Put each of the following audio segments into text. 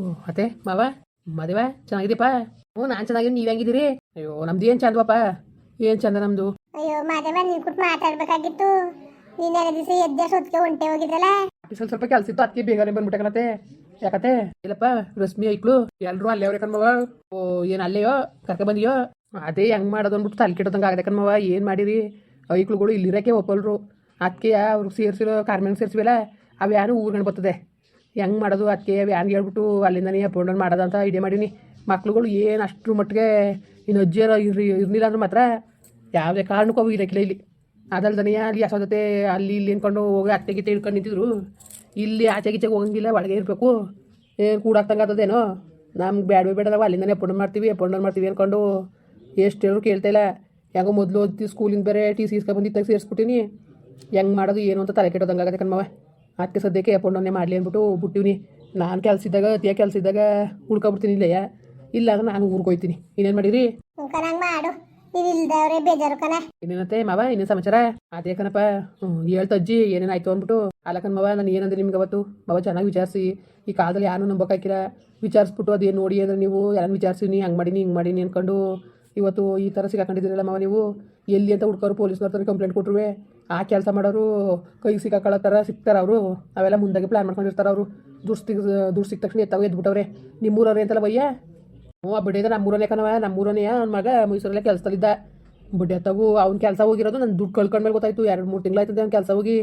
ಓ ಅತ್ತೆ ಮಾವ ಮದುವೆ ಚೆನ್ನಾಗಿದೀಪ ಹ್ಞೂ ನಾನು ಚೆನ್ನಾಗಿದ್ದೀನಿ ನೀವು ಹೆಂಗಿದ್ದೀರಿ? ಅಯ್ಯೋ ನಮ್ದು ಏನು ಚಂದವಪ್ಪ? ಏನು ಚಂದ ನಮ್ದು? ಅಯ್ಯೋ ಮಾದೇವ ನೀವು ಕುಟ್ ಮಾತಾಡ್ಬೇಕಾಗಿತ್ತು. ನೀನ್ ಎರಡು ದಿವಸ ಎದ್ದೆ ಸೊತ್ಕೆ ಹೊಂಟೆ ಹೋಗಿದ್ರಲ್ಲ? ಆಫೀಸಲ್ಲಿ ಸ್ವಲ್ಪ ಕೆಲಸ ಇತ್ತು ಅದಕ್ಕೆ ಬೇಗನೆ ಬಂದ್ಬಿಟ್ಟೆ ಯಾಕತ್ತೆ? ಇಲ್ಲಪ್ಪ ರಶ್ಮಿ ಐಕ್ಳು ಎಲ್ಲರೂ ಅಲ್ಲೇ ಅವ್ರೆ ಕಣ್ಮವ ಓ ಏನು ಅಲ್ಲೇಯೋ ಕರ್ಕ ಬಂದಿಯೋ? ಅದೇ ಹೆಂಗ್ ಮಾಡೋದು ಅಂದ್ಬಿಟ್ಟು ತಲೆ ಕೆಟ್ಟದಂಗೆ ಆಗದೆ ಕಣ್ಮವ ಏನು ಮಾಡಿರಿ? ಐಕ್ಳುಗಳು ಇಲ್ಲಿರಕ್ಕೆ ಒಪ್ಪಲ್ರು. ಅದಕ್ಕೆ ಅವ್ರಿಗೆ ಸೇರಿಸಿರೋ ಕಾರ್ಮೆಂಟ್ ಸೇರಿಸಿವಲ್ಲ ಅವು ಯಾರು ಊರ್ಗಂಡು ಬರ್ತದೆ. ಹೆಂಗ್ ಮಾಡೋದು ಅದಕ್ಕೆ ವ್ಯಾನ್ ಹೇಳ್ಬಿಟ್ಟು ಅಲ್ಲಿಂದನೇ ಮಾಡೋದು ಅಂತ ಐಡಿಯಾ ಮಾಡೀನಿ. ಮಕ್ಳುಗಳು ಏನು ಅಷ್ಟ್ರ ಮಟ್ಟಿಗೆ ಇನ್ನು ಅಜ್ಜಿಯರ ಇರ್ರಿ ಇರಲಿಲ್ಲ ಅಂದ್ರೆ ಮಾತ್ರ ಯಾವುದೇ ಕಾರಣಕ್ಕೂ ಹೋಗಿಲ್ಲ ಇರಕ್ಕಿಲ್ಲ ಇಲ್ಲಿ. ಅದಲ್ದನೆಯ ಅಲ್ಲಿ ಜೊತೆ ಅಲ್ಲಿ ಇಲ್ಲಿ ಅನ್ಕೊಂಡು ಹೋಗಿ ಅತ್ತೆ ಗಿತ್ತೆ ಹಿಡ್ಕೊಂಡು ನಿಂತಿದ್ರು. ಇಲ್ಲಿ ಆಚೆ ಗೀಚೆಗೆ ಹೋಗಂಗಿಲ್ಲ, ಒಳಗೆ ಇರಬೇಕು. ಏನು ಕೂಡಾಕ್ತಂಗೆ ಆಗ್ತದೇನೋ ನಮ್ಗೆ ಬೇಡ ಬೇಡ ನಾವು ಅಲ್ಲಿಂದನೇ ಮಾಡ್ತೀವಿ ಅಪ್ ಮಾಡ್ತೀವಿ ಅಂದ್ಕೊಂಡು ಎಷ್ಟು ಹೇಳೋರು ಕೇಳ್ತಾ ಇಲ್ಲ. ಹೆಂಗೋ ಮೊದಲು ಓದ್ತಿ ಸ್ಕೂಲಿಂದ ಬೇರೆ ಟಿ ಸಿ ಇಸ್ಕೊಂಡು ಬಂದಿದ್ದಾಗ ಸೇರಿಸ್ಬಿಟ್ಟಿನಿ. ಹೆಂಗೆ ಮಾಡೋದು ಏನು ಅಂತ ತಲೆ ಕೆಟ್ಟೋದಂಗೆ ಆಗತ್ತೆ ಕಣ್ಮವ ಅದಕ್ಕೆ ಸದ್ಯಕ್ಕೆ ಅಪ್ ಡೌನೇ ಮಾಡಲಿ ಅಂದ್ಬಿಟ್ಟು ಬಿಟ್ಟಿವ್ನಿ ನಾನು ಕೆಲಸ ಇದ್ದಾಗ ಅತಿಯ ಕೆಲಸ ಇದ್ದಾಗ ಉಳ್ಕೊಬಿಡ್ತೀನಿ ಇಲ್ಲಯ್ಯ. ಇಲ್ಲ ಅಂದ್ರೆ ನಾನು ಊರಿಗೆ ಹೋಗ್ತೀನಿ ಇನ್ನೇನು ಮಾಡಿರಿ ಮಾಡು. ನೀವ್ ಇಲ್ದವ್ರೆ ಬೇಜಾರು ಕಣ. ಇನ್ನೇನಂತೆ ಮಾವ ಇನ್ನೇನು ಸಮಾಚಾರ? ಅದೇ ಕಣಪ್ಪ ಅಜ್ಜಿ ಏನೇನಾಯ್ತು ಅಂದ್ಬಿಟ್ಟು. ಅಲ್ಲಕನ್ ಮಾವ ನಾನು ಏನಂದ್ರೆ ನಿಮ್ಗೆ ಅವತ್ತು? ಮಾವ ಚೆನ್ನಾಗಿ ವಿಚಾರಿಸಿ ಈ ಕಾಲದಲ್ಲಿ ಯಾರು ನಂಬಕ್ಕಾಗಿಲ್ಲ ವಿಚಾರಿಸ್ಬಿಟ್ಟು ಅದೇನು ನೋಡಿ ಅಂದ್ರೆ ನೀವು ಯಾರನ್ನು ವಿಚಾರಿಸಿನಿ ಹಂಗೆ ಮಾಡೀನಿ ಹಿಂಗೆ ಮಾಡೀನಿ ಅನ್ಕೊಂಡು ಇವತ್ತು ಈ ಥರ ಸಿಗಾಕೊಂಡಿದ್ದೀರಲ್ಲ ಮಾವ ನೀವು. ಎಲ್ಲಿ ಅಂತ ಹುಡ್ಕೋರು ಪೊಲೀಸ್ನವ್ರ ಕಂಪ್ಲೇಂಟ್ ಕೊಟ್ರುವೆ. ಆ ಕೆಲಸ ಮಾಡೋರು ಕೈಗೆ ಸಿಕ್ಕಾಕೊಳ್ಳೋ ಥರ ಸಿಗ್ತಾರೆ ಅವರು. ಅವೆಲ್ಲ ಮುಂದಾಗಿ ಪ್ಲ್ಯಾನ್ ಮಾಡ್ಕೊಂಡಿರ್ತಾರೆ ಅವರು. ದುಡ್ಡು ಸಿಗ್ ದುಡ್ಡು ಸಿಕ್ಕ ತಕ್ಷಣ ಎತ್ತಾವ, ಎದ್ಬಿಟ್ಟವ್ರೆ. ನಿಮ್ಮೂರವ್ರೆ ಅಂತಲ್ಲ ಬಯ್ಯ ಹ್ಞೂ, ಆ ಬಡ್ಡಿ ನಮ್ಮೂರನೇ ಕಣವ ನಮ್ಮೂರನೇ ಅವ್ನ ಮಗ ಮೈಸೂರಲ್ಲೇ ಕೆಲಸದಲ್ಲಿದ್ದ. ಬಡ್ಡಿ ಅತ್ತವು ಅವ್ನ ಕೆಲಸ ಹೋಗಿರೋದು ನಾನು ದುಡ್ಡು ಕಳ್ಕೊಂಡ್ಮೇಲೆ ಗೊತ್ತಾಯ್ತು. ಎರಡು, ಮೂರು ತಿಂಗಳಾಯ್ತದೆ ಅವ್ನ ಕೆಲಸ ಹೋಗಿ.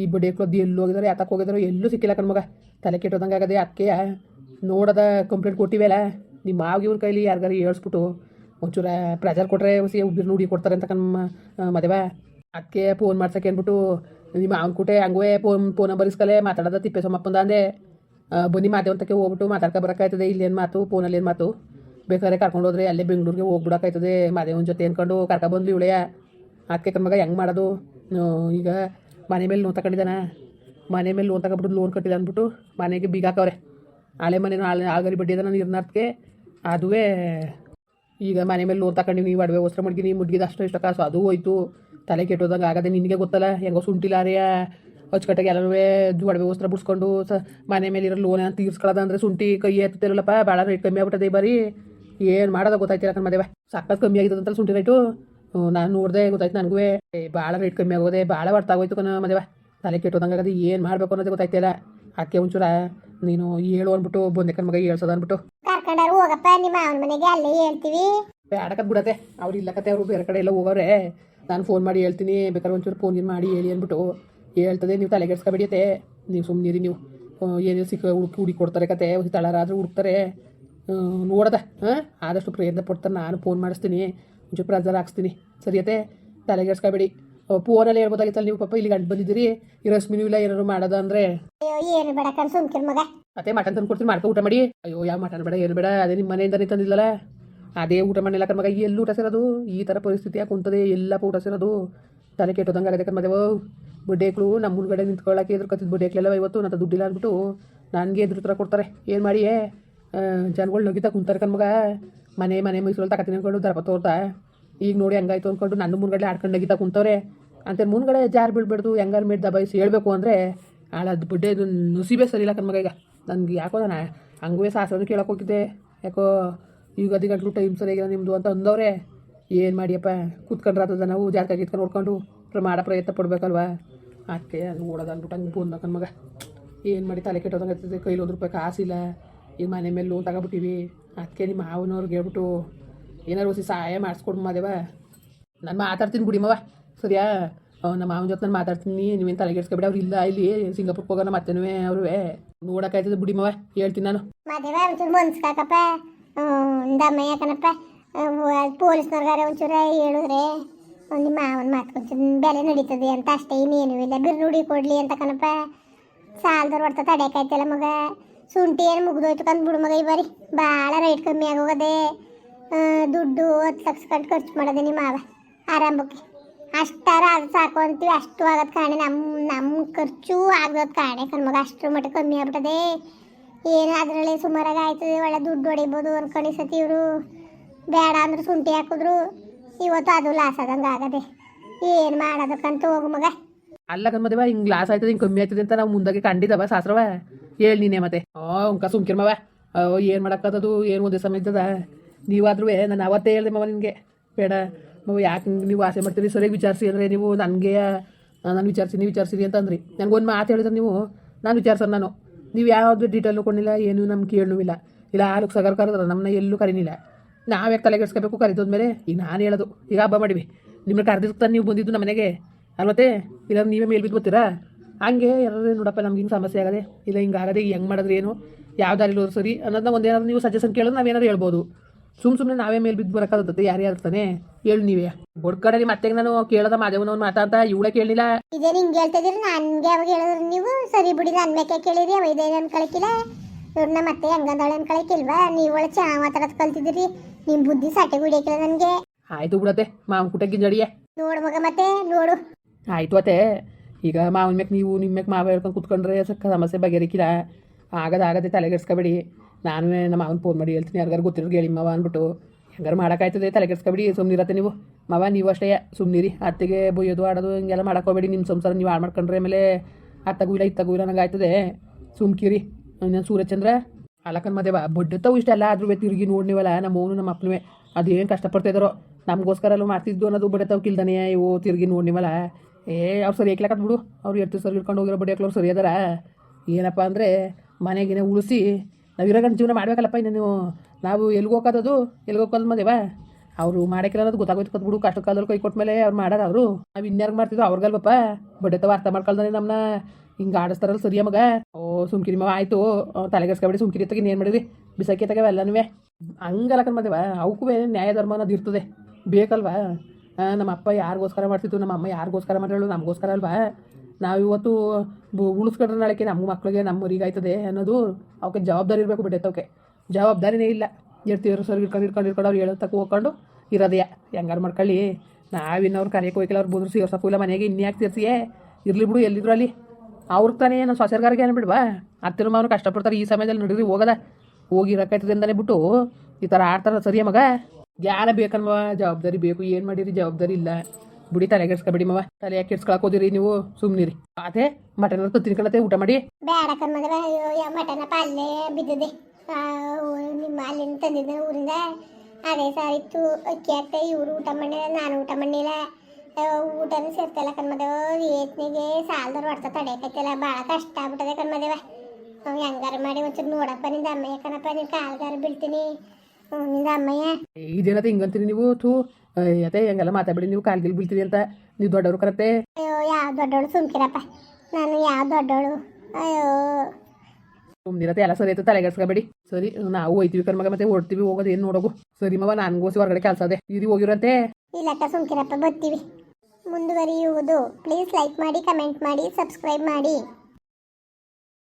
ಈ ಹಾಕೋದು ಎಲ್ಲಿ ಹೋಗಿದಾರೆ ಯಾತಕ್ಕೆ ಹೋಗಿದಾರೋ ಎಲ್ಲೂ ಸಿಕ್ಕಿಲ್ಲ ಕಣ್ಮಗ ತಲೆ ಕೆಟ್ಟೋದಂಗೆ ಆಗದೆ ಅದಕ್ಕೆ ನೋಡದ ಕಂಪ್ಲೇಂಟ್ ಕೊಟ್ಟಿವೆಲ್ಲ ನಿಮ್ಮ ಮಾವಿಗೆ ಇವ್ನ ಕೈಲಿ ಯಾರಿಗಾರು ಹೇಳ್ಸ್ಬಿಟ್ಟು ಒಂಚೂರ ಪ್ರೆಜರ್ ಕೊಟ್ಟರೆ ಸಿ ಉಬ್ಬಿರು ಹುಡಿ ಕೊಡ್ತಾರೆ ಅಂತ ಕಣ್ಮ ಮದುವೆ. ಅದಕ್ಕೆ ಫೋನ್ ಮಾಡ್ಸಕ್ಕೆ ಅಂದ್ಬಿಟ್ಟು ನಿಮ್ಮ ಅವ್ನ ಕೂಟೆ ಹಂಗೆ ಫೋನ್ ಫೋನ್ ನಂಬರ್ ಇಸ್ಕಲೆ ಮಾತಾಡೋದ ತಿಪ್ಪೆ ಸೊಮ್ಮಪ್ಪಂದ ಅಂದೆ ಬನ್ನಿ ಮಾದೇವಂತಕ್ಕೆ ಹೋಗ್ಬಿಟ್ಟು ಮಾತಾಡ್ಕೊ ಬರೋಕ್ಕಾಯ್ತದೆ ಇಲ್ಲೇನು ಮಾತು ಫೋನಲ್ಲಿ ಏನು ಮಾತು ಬೇಕಾದ್ರೆ ಕರ್ಕೊಂಡು ಹೋದ್ರೆ ಅಲ್ಲೇ ಬೆಂಗಳೂರಿಗೆ ಹೋಗ್ಬಿಡೋಕ್ಕಾಯ್ತದೆ ಮಾದೇವನ ಜೊತೆ ಅನ್ಕೊಂಡು ಕರ್ಕೊಬಂದ್ಲು ಇವಳೆಯ ಅದಕ್ಕೆ ಕಣ್ಮಗ ಹೆಂಗೆ ಮಾಡೋದು ಈಗ ಮನೆ ಮೇಲೆ ಲೋನ್ ತಗೊಂಡಿದ್ದಾನ ಮನೆ ಮೇಲೆ ಲೋನ್ ತಗೊಬಿಟ್ಟು ಲೋನ್ ಕಟ್ಟಿದೆ ಅಂದ್ಬಿಟ್ಟು ಮನೆಗೆ ಬೀಗ ಹಾಕವ್ರೆ ಹಳೆ ಮನೆ ಆಗಲಿ ಬಡ್ಡಿ ನೀರಿನ ಅದಕ್ಕೆ ಅದುವೇ ಈಗ ಮನೆ ಮೇಲೆ ಲೋನ್ ತಗೊಂಡು ನೀವು ಅಡುವೆ ವಸ್ತ್ರ ನೀವು ಮುಡ್ಗಿದ ಅಷ್ಟು ಇಷ್ಟ ಕಾಸು ಅದು ಹೋಯ್ತು ತಲೆ ಕೆಟ್ಟೋದಾಗ ಆಗದೆ ನಿನಗೆ ಗೊತ್ತಲ್ಲ ಹೆಂಗೋ ಸುಂಟಿಲಾರೆಯ ಅಚ್ಚುಕಟ್ಟಾಗಿ ಎಲ್ಲರೂ ಜೋಡ ವಸ್ತ್ರ ಬಿಡ್ಸ್ಕೊಂಡು ಸ ಮನೆ ಮೇಲೆ ಇರೋ ಲೋನ್ ಅಂತ ತೀರ್ಸ್ಕೊಳ್ಳೋದ ಅಂದರೆ ಶುಂಠಿ ಕೈ ಎತ್ತಿರಲ್ಲಪ್ಪ ಭಾಳ ರೇಟ್ ಕಮ್ಮಿ ಆಗ್ಬಿಟ್ಟದೆ ಬರೀ. ಏನು ಮಾಡೋದ ಗೊತ್ತಾಯ್ತಿಲ್ಲ ಕಣ್ ಮದೇವ ಸಾಕಷ್ಟು ಕಮ್ಮಿ ಆಗಿದೆ ಅಂತಲ್ಲ ಸುಂಟಿ ರೇಟು ನಾನು ನೋಡಿದೆ ಗೊತ್ತಾಯ್ತು ನನಗೂ ಭಾಳ ರೇಟ್ ಕಮ್ಮಿ ಆಗೋದೆ ಭಾಳ ಅರ್ಥ ಆಗೋಯ್ತು ಕಣ ಮದೇವ ತಲೆ ಕೆಟ್ಟೋದಂಗೆ ಅದು ಏನು ಮಾಡಬೇಕು ಅನ್ನೋದೇ ಗೊತ್ತಾಯ್ತಿಲ್ಲ. ಅದಕ್ಕೆ ಒಂಚೂರ ನೀನು ಹೇಳು ಅಂದ್ಬಿಟ್ಟು ಬಂದೆ ಕಣ್ ಮಗ ಹೇಳ್ಸೋದು ಅಂದ್ಬಿಟ್ಟು. ಕರ್ಕೊಂಡಾರು ಹೋಗಪ್ಪ ನಿಮ್ಮ ಅವನ ಮನೆಗೆ ಅಲ್ಲೇ ಹೇಳ್ತೀವಿ. ಬೇಡಕತ್ ಬಿಡತ್ತೆ ಅವ್ರು ಇಲ್ಲ ಕತೆ ಅವರು ಬೇರೆ ಕಡೆ ಎಲ್ಲ ಹೋಗೋರೆ ನಾನು ಫೋನ್ ಮಾಡಿ ಹೇಳ್ತೀನಿ ಬೇಕಾದ್ರೆ ಒಂಚೂರು ಫೋನ್ ಮಾಡಿ ಹೇಳಿ ಅಂದ್ಬಿಟ್ಟು ಹೇಳ್ತದೆ ನೀವು ತಲೆಗೆಡ್ಸ್ಕೊಬೇಡಿಯತ್ತೆ ನೀವು ಸುಮ್ಮನಿರಿ ನೀವು. ಏನೇನು ಸಿಕ್ಕ ಹುಡುಕಿ ಹುಡುಕಿ ಕೊಡ್ತಾರೆ ಕತೆ ತಳರಾದ್ರೂ ಹುಡುಕ್ತಾರೆ. ನೋಡದ ಹಾಂ? ಆದಷ್ಟು ಪ್ರಯತ್ನ ಪಡ್ತಾರೆ ನಾನು ಫೋನ್ ಮಾಡಿಸ್ತೀನಿ. ಒಂಚೂರು ಪ್ರಜರ್ ಹಾಕ್ಸ್ತೀನಿ. ಸರಿಯತೆ ತಲೆಗೆಡ್ಸ್ಕೊಬೇಡಿ ಫೋನಲ್ಲಿ ಹೇಳ್ಬೋದಾಗಿತ್ತಲ್ಲ ನೀವು ಪಾಪ ಇಲ್ಲಿ ಗಂಟು ಬಂದಿದ್ದೀರಿ. ಈ ರಶ್ಮಿನೂ ಇಲ್ಲ ಏನಾದ್ರು ಮಾಡೋದು ಅಂದರೆ? ಏನು ಬೇಡ ಮಟನ್ ತಂದು ಕೊಡ್ತೀನಿ ಮಾಡ್ಕೊ ಊಟ ಮಾಡಿ. ಅಯ್ಯೋ ಯಾವ ಮಟನ್ ಬೇಡ ಏನು ಬೇಡ ಅದೇ ನಿಮ್ಮ ಮನೆಯಿಂದನೇ ತಂದಿಲ್ಲಲ್ಲ ಅದೇ ಊಟ ಮಾಡಿಲ್ಲ ಕರ್ಮಗ ಎಲ್ಲೂ ಊಟ ಸೇರೋದು ಈ ಥರ ಪರಿಸ್ಥಿತಿ ಯಾಕೆ ಕುಂತದೆ ಎಲ್ಲ ಊಟ ಸೇರೋದು ತಲೆ ಕೆಟ್ಟೋದಂಗೆ ಆಗದೆ ಕರ್ಮದೇವು ಬುಡ್ಡೆಕ್ಳು ನಮ್ಮ ಮುಂದ್ಗಡೆ ನಿಂತ್ಕೊಳ್ಳೋಕೆ ಎದುರು ಕತ್ತಿದ್ದು ಬಡ್ಡೇಕ್ಲೆಲ್ಲ ಇವತ್ತು ನನ್ನ ದುಡ್ಡಿಲ್ಲ ಅಂದ್ಬಿಟ್ಟು ನನಗೆ ಎದುರು ಥರ ಕೊಡ್ತಾರೆ. ಏನು ಮಾಡಿ ಜನಗಳು ನಗಿತಾ ಕುಂತಾರೆ ಕರ್ಮಗ ಮನೆ ಮನೆ ಮೈಸೂರಲ್ಲಿ ತಕತೀನಿ ಅನ್ಕೊಂಡು ದರಪ ತೋರ್ತಾ. ಈಗ ನೋಡಿ ಹಂಗಾಯ್ತು ಅಂದ್ಕೊಂಡು ನನ್ನ ಮುಂದ್ಗಡೆ ಆಡ್ಕೊಂಡು ನಗಿತಾ ಕುಂತವ್ರೆ. ಅಂತ ಮುಂದ್ಗಡೆ ಜಾರ್ ಬೀಳ್ಬಿಡ್ದು ಹೆಂಗಾರ ಮೇಡ್ ದಬಾಯಿಸಿ ಹೇಳಬೇಕು ಅಂದರೆ ಅದು ಬುಡ್ಡೆ ನುಸಿಬೇ ಸರಿಲ್ಲ ಕಣ್ಮಗ ಈಗ. ನನಗೆ ಯಾಕೋ ನಾನು ಹಂಗೂ ಸಾಸೋದು ಕೇಳೋಕೆ ಹೋಗಿದ್ದೆ. ಯಾಕೋ ಈಗ ಅದಿ ಗಂಟಲು ಟೈಮ್ ಸರಿಯಾಗಿಲ್ಲ ನಿಮ್ಮದು ಅಂತ ಅಂದವ್ರೆ, ಏನು ಮಾಡಿಯಪ್ಪ? ಕೂತ್ಕೊಂಡ್ರೆ ಆತದ ನಾವು ಜಾತಕ ನೋಡ್ಕೊಂಡು ಮಾಡೋ ಪ್ರಯತ್ನ ಪಡ್ಬೇಕಲ್ವಾ? ಅದಕ್ಕೆ ನೋಡೋದು ಅಂದ್ಬಿಟ್ಟು ಹಂಗೆ ಬಂದ ಮಗ. ಏನು ಮಾಡಿ ತಲೆ ಕೆಟ್ಟೋದಂಗೆ ಆಗ್ತದೆ ಕೈಲಿ ಒಂದು ರೂಪಾಯಿ ಕಾಸಿಲ್ಲ ಈಗ ಮನೆ ಮೇಲೆ ಲೋನ್ ತಗೊಬಿಟ್ಟಿವಿ. ಅದಕ್ಕೆ ನಿಮ್ಮ ಮಾವನವ್ರಿಗೆ ಹೇಳ್ಬಿಟ್ಟು ಏನಾರು ಹೊಸಿ ಸಹಾಯ ಮಾಡಿಸ್ಕೊಡು ಮಾದೇವ. ನಾನು ಮಾತಾಡ್ತೀನಿ ಬಿಡಿಮವ ಸರಿಯಾ? ನಮ್ಮ ಮಾವನ ಜೊತೆ ನಾನು ಮಾತಾಡ್ತೀನಿ. ನೀವೇನು ತಲೆಗೆಡ್ಸ್ಕೊಬೇಡಿ ಅವ್ರು ಇಲ್ಲ ಇಲ್ಲಿ ಸಿಂಗಾಪುರ್ಗೆ ಹೋಗೋಣ ಮತ್ತೇನು ಅವರು ನೋಡೋಕ್ಕಾಯ್ತದೆ ಬಿಡಿಮವ ಹೇಳ್ತೀನಿ ನಾನು. ದಮ್ಮ ಯಾಕನಪ್ಪ ಪೊಲೀಸ್ನವ್ರಿಗಾರ ಒಂಚೂರ ಹೇಳಿದ್ರೆ ನಿಮ್ಮ ಮಾವನ ಮಾತು ಕೊಂಚೂರು ಬೆಲೆ ನಡೀತದೆ ಅಂತ ಅಷ್ಟೇ, ಇನ್ನೇನು ಇಲ್ಲ. ಬಿರು ರೂಢಿ ಕೊಡಲಿ ಅಂತ ಕಣಪ್ಪ, ಸಾಲದವ್ರು ಹೊಡ್ತ ತಡೆಯಕಾಯ್ತಲ್ಲ ಮಗ. ಶುಂಠಿ ಏನು ಮುಗಿದೋಯ್ತು ಕಂದು ಬಿಡು ಮಗ ಬಾರಿ ಭಾಳ ರೇಟ್ ಕಮ್ಮಿ ಆಗೋಗದೆ ದುಡ್ಡು ಹತ್ತು ಲಕ್ಷ ಕಟ್ಟು ಖರ್ಚು ಮಾಡೋದೆ ನಿಮ್ಮ ಮಾವ ಆರಂಭಕ್ಕೆ ಅಷ್ಟಾರ ಅದು ಸಾಕು ಅಂತೀವಿ, ಅಷ್ಟು ಆಗೋದು ಕಾಣೆ ನಮ್ಮ ನಮ್ಮ ಖರ್ಚು ಆಗೋದು ಕಾಣೆ ಕಣ್ಮಗ ಅಷ್ಟರ ಮಟ್ಟ ಕಮ್ಮಿ ಆಗ್ಬಿಟ್ಟದೆ. ಏನು ಅದರಲ್ಲಿ ಸುಮಾರಾಗಿ ಆಯ್ತದೆ, ಒಳ್ಳೆ ದುಡ್ಡು ಹೊಡಿಬೋದು ಅನ್ಕೊಂಡು ಸತಿ ಇವರು. ಬೇಡ ಅಂದ್ರೆ ಶುಂಠಿ ಹಾಕಿದ್ರು. ಇವತ್ತು ಅದು ಲಾಸ್ ಆದಂಗೆ ಆಗದೆ. ಏನು ಮಾಡೋದಕ್ಕಂತ ಹೋಗು ಮಗ. ಅಲ್ಲ ಕನ್ಮದೇವ ಹಿಂಗೆ ಲಾಸ್ ಆಯ್ತದೆ, ಹಿಂಗೆ ಕಮ್ಮಿ ಆಯ್ತದೆ ಅಂತ ನಾವು ಮುಂದಾಗಿ ಕಂಡಿದವ ಸಾಸ್ರವ ಹೇಳಿ ನೀನೆ ಮತ್ತೆ. ಹ್ಞೂ ಉಂಕ ಸುಮ್ಕಿರ್ಮವ ಏನು ಮಾಡೋಕ್ಕತ್ತದು, ಏನು ಒಂದೇ ಸಮಯ ಇದ್ದದ. ನೀವಾದ್ರೂ ನಾನು ಅವತ್ತೇ ಹೇಳಿದೆ ಮವ ನಿನಗೆ. ಬೇಡ. ಮವ, ಯಾಕೆ ನೀವು ಆಸೆ ಮಾಡ್ತೀರಿ, ಸರಿಯಾಗಿ ವಿಚಾರಿಸಿ ಅಂದರೆ ನೀವು ನನಗೆ ನಾನು ವಿಚಾರಿಸಿ, ನೀವು ವಿಚಾರಿಸಿರಿ ಅಂತಂದ್ರಿ. ನನಗೊಂದು ಮಾತು ಹೇಳಿದ್ರೆ ನೀವು, ನಾನು ವಿಚಾರಿಸೋದು ನಾನು. ನೀವು ಯಾವುದು ಡೀಟೇಲು ಕೊಡಲಿಲ್ಲ ಏನು ನಮ್ಗೆ ಕೇಳೂ ಇಲ್ಲ. ಇಲ್ಲ ಯಾರು ಸಗರ್ ಕರೆದ್ರೆ ನಮ್ಮನ್ನ ಎಲ್ಲೂ ಕರೀನಿಲ್ಲ. ನಾವ್ಯಾಕೆ ತಲೆಗೆಡ್ಸ್ಕೋಬೇಕು ಮೇಲೆ ಈಗ ನಾನು ಹೇಳೋದು. ಈಗ ಹಬ್ಬ ಮಾಡಿವಿ. ನಿಮ್ಮನ್ನ ಕರೆದಿರ್ತಾನೆ ನೀವು ಬಂದಿದ್ದು ನಮ್ಮ ಮನೆಗೆ ಅಲ್ವತ್ತೆ? ಇಲ್ಲ, ನೀವೇ ಮೇಲೆ ಬಿದ್ದು ಬರ್ತೀರಾ ಹಂಗೆ ಯಾರು ನೋಡಪ್ಪ, ನಮ್ಗೆ ಹಿಂಗೆ ಸಮಸ್ಯೆ ಆಗದೆ, ಇಲ್ಲ ಹಿಂಗೆ ಆಗದೆ, ಹೆಂಗೆ ಮಾಡಿದ್ರೆ ಏನು, ಯಾವ ಸರಿ ಅನ್ನೋದನ್ನ ಒಂದೇನಾದ್ರು ನೀವು ಸಜೆಷನ್ ಕೇಳಿದ್ರೆ ನಾವೇನಾದ್ರು ಹೇಳ್ಬೋದು. ಸುಮ್ ಸುಮ್ಮನೆ ನಾವೇ ಮೇಲೆ ಬಿದ್ದು ಬರೋಕ್ಕಾಗತ್ತೆ ಯಾರು ಯಾರು ತಾನೆ ಹೇಳಿ ನೀವೇ. ಬಡ್ಕಡೆ ಮತ್ತೆ ನಾನು ಕೇಳದ ಮಾದೇವನವ್ನು ಮಾತಾಂತ ಕೇಳಿಲ್ಲ ಕೇಳಲಿಲ್ಲ ಇದೇನು ಹಿಂಗೆ ಹೇಳ್ತಿದ್ರಿ ನನ್ಗೆ ಯಾವಾಗ ಹೇಳಿದ್ರಿ ನೀವು? ಸರಿ ಬಿಡಿ ನನ್ನ ಮೇಕೆ ಕೇಳಿರಿ ಅವ ಇದೇನು ಅನ್ಕೊಳಕಿಲ್ಲ ಇವ್ರನ್ನ ಮತ್ತೆ ಹೆಂಗಂದಾಳೆ ಅನ್ಕೊಳಕಿಲ್ವಾ ನೀವು ಒಳ್ಳೆ ಚೆನ್ನಾಗಿ ಮಾತಾಡೋದು ಕಲ್ತಿದ್ದೀರಿ. ನಿಮ್ಮ ಬುದ್ಧಿ ಸಾಟೆ ಬಿಡಿಯಕ್ಕಿಲ್ಲ ನನಗೆ. ಆಯ್ತು ಬಿಡತ್ತೆ ಮಾವನ ಕುಟ ಗಿಂಜಡಿಯೇ ನೋಡು ಮಗ ಮತ್ತೆ ನೋಡು. ಆಯ್ತು ಅತ್ತೆ. ಈಗ ಮಾವನ ಮ್ಯಾಕ್ ನೀವು ನಿಮ್ಮ ಮ್ಯಾಕ್ ಮಾವ ಹೇಳ್ಕೊಂಡು ಕುತ್ಕೊಂಡ್ರೆ ಸಕ್ಕ ಸಮಸ್ಯೆ ಬಗೆರಿಕಿಲ್ಲ ಆಗದ ಆಗದೆ ತಲೆಗೆಡ್ಸ್ಕೊಬೇಡಿ. ನಾನು ನಮ್ಮ ಮಾವನ ಫೋನ್ ಮಾಡಿ ಹೇಳ್ತೀನಿ. ಯಾರಿಗಾರು ಗೊತ್ತಿರೋರು ಹೇಳಿ, ಮಾವ ಅಂದ್ಬಿಟ್ಟು. ಹೆಂಗಾರು ಮಾಡೋಕ್ಕಾಯ್ತದೆ ತಲೆಗೆಡ್ಸ್ಕೊಬೇಡಿ ಸುಮ್ಮನಿರತ್ತೆ ನೀವು. ಮಾವ, ನೀವು ಅಷ್ಟೇ ಸುಮ್ಮನಿರಿ ಅತ್ತೆಗೆ ಬೊಯ್ಯೋದು ಆಡೋದು, ಹಿಂಗೆಲ್ಲ ಮಾಡೋಕೋಬೇಡಿ ನಿಮ್ಮ ಸಂಸಾರ ನೀವು ಹಾಳು ಮಾಡ್ಕೊಂಡ್ರೆ ಆಮೇಲೆ ಅತ್ತಗೂ ಇಲ್ಲ ಇತ್ತಗೂ ಇಲ್ಲ, ನಂಗೆ ಆಯ್ತದೆ. ಸುಮ್ಕಿರಿ ನಾನು ಸೂರ್ಯಚಂದ್ರ, ಅಲಕನ್ ಮದೇವ, ಬಡ್ಡತ್ತವು ಇಷ್ಟೆಲ್ಲ ಆದ್ರೂ ತಿರುಗಿ ನೋಡ್ನಿವಲ್ಲ ನಮ್ಮ ಅವನು, ನಮ್ಮ ಅಪ್ಪನೇ ಅದೇನು ಕಷ್ಟಪಡ್ತಾ ಇದ್ದಾರೋ ನಮಗೋಸ್ಕರ ಎಲ್ಲ ಮಾಡ್ತಿದ್ದು ಅನ್ನೋದು ಬಡತಾವ್ ಕಿಲ್ದಾನೆ. ಇವು ತಿರುಗಿ ನೋಡ್ನಿವಲ್ಲ ಏ, ಅವ್ರು ಸರಿ ಏಕ್ಲಾಕತ್ ಬಿಡು. ಅವ್ರು ಎತ್ತು ಸರಿ ಹಿಡ್ಕೊಂಡು ಹೋಗಿರೋ ಬಡಿಯಾಕ್ಲವ್ರು ಸರಿ ಅದಾರ. ಏನಪ್ಪ ಅಂದರೆ ಮನೆಗಿನ ಉಳಿಸಿ ನಾವು ಇರೋ ಜೀವನ ಮಾಡ್ಬೇಕಲ್ಲಪ್ಪ ಇನ್ನು ನೀವು. ನಾವು ಎಲ್ಗೆ ಹೋಗೋದದು ಎಲ್ಗೆ ಹೋಗೋದು ಮದೇವ? ಅವರು ಮಾಡೋಕ್ಕಿಲ್ಲ ಅನ್ನೋದು ಗೊತ್ತಾಗೋಯ್ತು ಕತ್ಬಿಡು ಕಷ್ಟ ಕಾಲದಲ್ಲಿ ಕೈ ಕೊಟ್ಟ ಮೇಲೆ ಅವ್ರು ಮಾಡಾರ ಅವರು. ನಾವು ಇನ್ಯಾರ್ಗೆ ಮಾಡ್ತಿದ್ವು ಅವ್ರಿಗಲ್ವಪ್ಪ. ಬಡ್ಡತ್ತವ ಅರ್ಥ ಮಾಡ್ಕೊಳ್ದಾನೆ ನಮ್ಮನ್ನ ಹಿಂಗೆ ಆಡಿಸ್ತಾರಲ್ಲ ಸರಿಯ ಮಗ? ಓ, ಸುಮ್ಕಿರಿ ಮಗ ಆಯಿತು. ತಲೆಗೆಸ್ಕೊಬೇಡಿ ಸುಮ್ಕಿರಿ ತಗಿ ಏನು ಮಾಡಿದ್ರಿ ಬಿಸಾಕಿ ತಗವ ಎಲ್ಲನೂ ಹಂಗಲ್ಲ ಕಣ್ಮದೇವ ಅವಕ್ಕೂ ನ್ಯಾಯ ಧರ್ಮ ಅನ್ನೋದು ಇರ್ತದೆ. ಬೇಕಲ್ವಾ? ನಮ್ಮ ಅಪ್ಪ ಯಾರಿಗೋಸ್ಕರ ಮಾಡ್ತಿತ್ತು ನಮ್ಮ ಅಮ್ಮ ಯಾರಿಗೋಸ್ಕರ ಮಾಡಿರೋಳು ನಮಗೋಸ್ಕರ ಅಲ್ವಾ? ನಾವಿವತ್ತು ಇವತ್ತು ಉಳಿಸ್ಕೊಂಡ್ರೆ ನಾಳೆಗೆ ನಮ್ಮ ಮಕ್ಕಳಿಗೆ ನಮ್ಮ ಊರಿಗೆ ಆಯ್ತದೆ ಅನ್ನೋದು ಅವಕ್ಕೆ ಜವಾಬ್ದಾರಿ ಇರಬೇಕು ಬಿಟ್ಟೈತೆ ಅವಕ್ಕೆ ಜವಾಬ್ದಾರಿನೇ ಇಲ್ಲ. ಇರ್ತೀವ್ರು ಸರ್ ಇಟ್ಕೊಂಡು ಇಟ್ಕೊಂಡು ಇಟ್ಕೊಂಡು ಅವ್ರು ಹೇಳೋ ತಕ್ಕ ಹೋಗ್ಕೊಂಡು ಇರೋದೆಯ ಹೆಂಗಾರು ಮಾಡ್ಕೊಳ್ಳಿ. ನಾವಿನ್ನವ್ರು ಕರೆಯಕ್ಕೆ ಹೋಗಿಲ್ಲ ಅವ್ರು ಬುದ್ರಿಸಿ ಅವ್ರು ಇಲ್ಲ ಮನೆಗೆ ಇನ್ಯಾಕೆ ತಿರ್ಸಿಯೇ ಇರಲಿ ಬಿಡು ಎಲ್ಲಿದ್ರು ಅಲ್ಲಿ. ಅವ್ರಿಗೆ ತಾನೇ ಏನು ಸೊಸೆಗಾರಿಗೆ ಏನು ಬಿಡ್ವಾ ಅತ್ತಿರ ಮಾವನು ಕಷ್ಟಪಡ್ತಾರೆ, ಈ ಸಮಯದಲ್ಲಿ ನಡೀರಿ, ಹೋಗದ. ಹೋಗಿ ಅಂತಾನೆ ಬಿಟ್ಟು ಈ ಥರ ಆಡ್ತಾರೆ ಸರಿಯ ಮಗ? ಜ್ಞಾನ ಬೇಕನ್ವ, ಜವಾಬ್ದಾರಿ ಬೇಕು. ಏನು ಮಾಡಿರಿ ಜವಾಬ್ದಾರಿ ಇಲ್ಲ. ಬಿಡಿ ತಲೆ ಕೆಡ್ಸ್ಕೊಬೇಡಿ ಮವ. ತಲೆ ಯಾಕೆ ಕೆಡ್ಸ್ಕೊಳಕ್ ಹೋದಿರಿ ನೀವು? ಸುಮ್ನಿರಿ. ಅದೇ ಮಟನ್ ಅಂತ ತಿನ್ಕೊಳತ್ತೆ ಊಟ ಮಾಡಿ. ಬೇಡ ಅಯ್ಯೋ ಮಟನ ಪಲ್ಲೆ ಬಿದ್ದಿದೆ ನಿಮ್ಮ ಅಲ್ಲಿಂದ ತಂದಿದ್ದೆ ಊರಿಂದ. ಅದೇ ಸಾರಿತ್ತು ಅಕ್ಕಿ ಹಾಕ್ತೆ ಇವರು ಊಟ ಮಾಡಿಲ್ಲ ನಾನು ಊಟ ಮಾಡಿಲ್ಲ ಊಟನೂ ಸೇರ್ತಲ್ಲ ಕಣ್ಮದೇವ ಏತ್ನಿಗೆ ಸಾಲದವ್ರು ಹೊಡ್ತ ತಡೆಯಕೈತಿಲ್ಲ ಭಾಳ ಕಷ್ಟ ಆಗ್ಬಿಟ್ಟದೆ ಕಣ್ಮದೇವ ನಾವು ಹೆಂಗಾರ ಮಾಡಿ ಒಂಚೂರು ನೋಡಪ್ಪ ನಿಂದ ಅಮ್ಮಯ್ಯ ಕಣಪ್ಪ. ನಿನ್ನ ಕಾಲ್ಗಾರ ಬೀಳ್ತೀನಿ ನಿಂದ ಅಮ್ಮಯ್ಯ. ಇದೇನದ ಹಿಂಗಂತೀರಿ ನೀವು? ಥೂ ಅದೇ ಹೆಂಗಲ್ಲ ಮಾತಾಡ್ಬಿಡಿ. ನೀವು ಕಾಲ್ಗಿಲ್ ಬೀಳ್ತೀರಿ ಅಂತ ನೀವು ದೊಡ್ಡವರು ಕರತ್ತೆ ಅಯ್ಯೋ ಯಾವ ದೊಡ್ಡವಳು? ಸುಮ್ಕಿರಪ್ಪ ನಾನು ಯಾವ ದೊಡ್ಡವಳು? ಅಯ್ಯೋ. ಸುಮ್ಮನಿರತ್ತೆ ಎಲ್ಲ ಸರಿ ಆಯ್ತು ತಲೆಗೆಡ್ಸ್ಕೊಬೇಡಿ. ಸರಿ ನಾವು ಹೋಯ್ತೀವಿ ಕರ್ಮಗ ಮತ್ತೆ ಹೊಡ್ತೀವಿ ಹೋಗೋದು ಏನು ನೋಡೋಗು. ಸರಿ ಮವ ಗೋಸಿ ಹೊರಗಡೆ ಕೆಲಸ ಅದೇ ಇರಿ ಹೋಗಿರಂತೆ. ಇಲ್ಲಕ್ಕ ಸುಮ್ಕಿರಪ್ಪ ಬರ್ತೀವಿ. ಮುಂದುವರಿಯುವುದು. ಪ್ಲೀಸ್ ಲೈಕ್ ಮಾಡಿ ಕಮೆಂಟ್ ಮಾಡಿ ಸಬ್ಸ್ಕ್ರೈಬ್ ಮಾಡಿ.